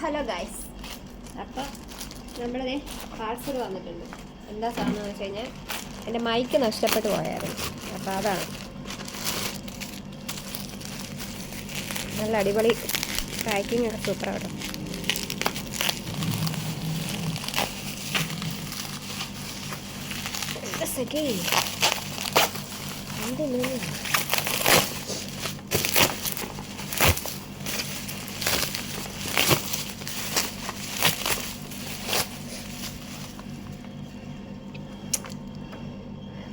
Hello guys അപ്പോൾ നമ്മളതേ parcel വന്നിട്ടുണ്ട്. എന്താ സാധനം എന്ന് വെച്ച് കഴിഞ്ഞാൽ എന്റെ മൈക്ക് നഷ്ടപ്പെട്ടു പോയായിരുന്നു. അപ്പോൾ അതാണ്. നല്ല അടിപൊളി പാക്കിംഗ് ഒക്കെ സൂപ്പറാണ് സെക്കൻഡ് എന്തിനു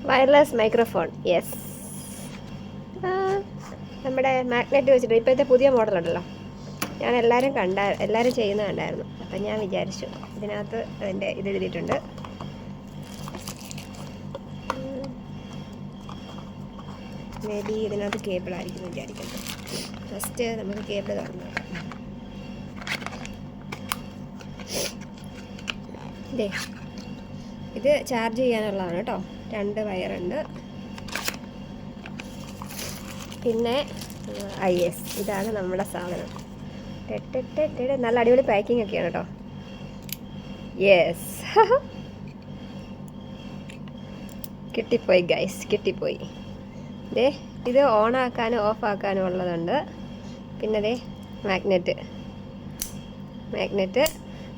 വയർലെസ് മൈക്രോഫോൺ യെസ് നമ്മുടെ മാഗ്നറ്റ് വെച്ചിട്ട് ഇപ്പോഴത്തെ പുതിയ മോഡലുണ്ടല്ലോ ഞാൻ എല്ലാവരും കണ്ട എല്ലാവരും ചെയ്യുന്ന കണ്ടായിരുന്നു. അപ്പം ഞാൻ വിചാരിച്ചു ഇതിനകത്ത് അതിന്റെ ഇത് എഴുതിയിട്ടുണ്ട്. മേ ബി ഇതിനകത്ത് എന്ന് വിചാരിക്കുന്നത് ഫസ്റ്റ് നമുക്ക് കേബിൾ തുറന്നു ഇത് ചാർജ് ചെയ്യാനുള്ളതാണ് കേട്ടോ. രണ്ട് വയറുണ്ട്. പിന്നെ ഐ എസ് ഇതാണ് നമ്മുടെ സാധനം. ടെട്ടെട്ടെട്ടെ നല്ല അടിപൊളി പാക്കിംഗ് ഒക്കെയാണ് കേട്ടോ. യെസ് കിട്ടിപ്പോയി ഗൈസ് കിട്ടിപ്പോയി. ദേ ഇത് ഓൺ ആക്കാനും ഓഫ് ആക്കാനും ഉള്ളതുണ്ട്. പിന്നെ ദേ മാഗ്നറ്റ് മാഗ്നറ്റ്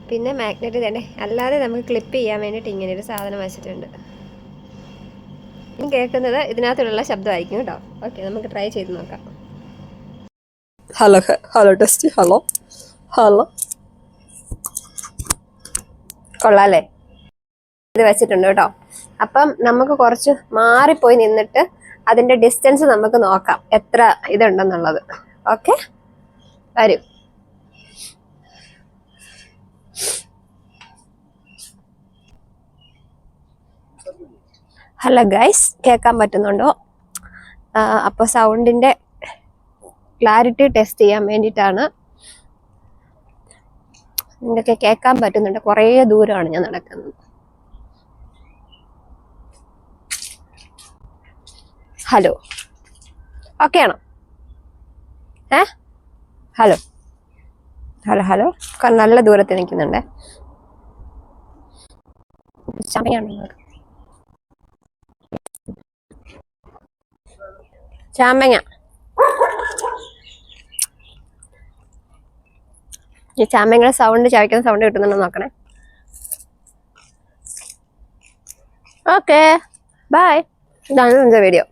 പിന്നെ മാഗ്നറ്റ് തന്നെ അല്ലാതെ നമുക്ക് ക്ലിപ്പ് ചെയ്യാൻ വേണ്ടിയിട്ട് ഇങ്ങനെ ഒരു സാധനം വെച്ചിട്ടുണ്ട്. ഇനി കേൾക്കുന്നത് ഇതിനകത്തുള്ള ശബ്ദമായിരിക്കും കേട്ടോ. ഓക്കെ നമുക്ക് ട്രൈ ചെയ്ത് നോക്കാം. Hello hello test hello hello കൊള്ളാല്ലേ? ഇത് വെച്ചിട്ടുണ്ട് കേട്ടോ. അപ്പം നമുക്ക് കുറച്ച് മാറിപ്പോയി നിന്നിട്ട് അതിന്റെ ഡിസ്റ്റൻസ് നമുക്ക് നോക്കാം. എത്ര ഇതുണ്ടെന്നുള്ളത്. ഓക്കെ വരും. ഹലോ ഗൈസ് കേൾക്കാൻ പറ്റുന്നുണ്ടോ? അപ്പോൾ സൗണ്ടിന്റെ ക്ലാരിറ്റി ടെസ്റ്റ് ചെയ്യാൻ വേണ്ടിയിട്ടാണ്. നിങ്ങൾക്ക് കേൾക്കാൻ പറ്റുന്നുണ്ട്. കുറേ ദൂരമാണ് ഞാൻ നടക്കുന്നത്. ഹലോ. ഓക്കെ ആണോ? ഏ? ഹലോ. Hello hello. നല്ല ദൂരത്ത് നിൽക്കുന്നുണ്ട്. ചാമ്പങ്ങ ചാമ്പങ്ങ. ഈ ചാമ്പങ്ങയുടെ സൗണ്ട് ചവയ്ക്കുന്ന സൗണ്ട് കിട്ടുന്നുണ്ടോ നോക്കണേ. ഓക്കെ ബൈ ഇതാണ് ഇന്നത്തെ വീഡിയോ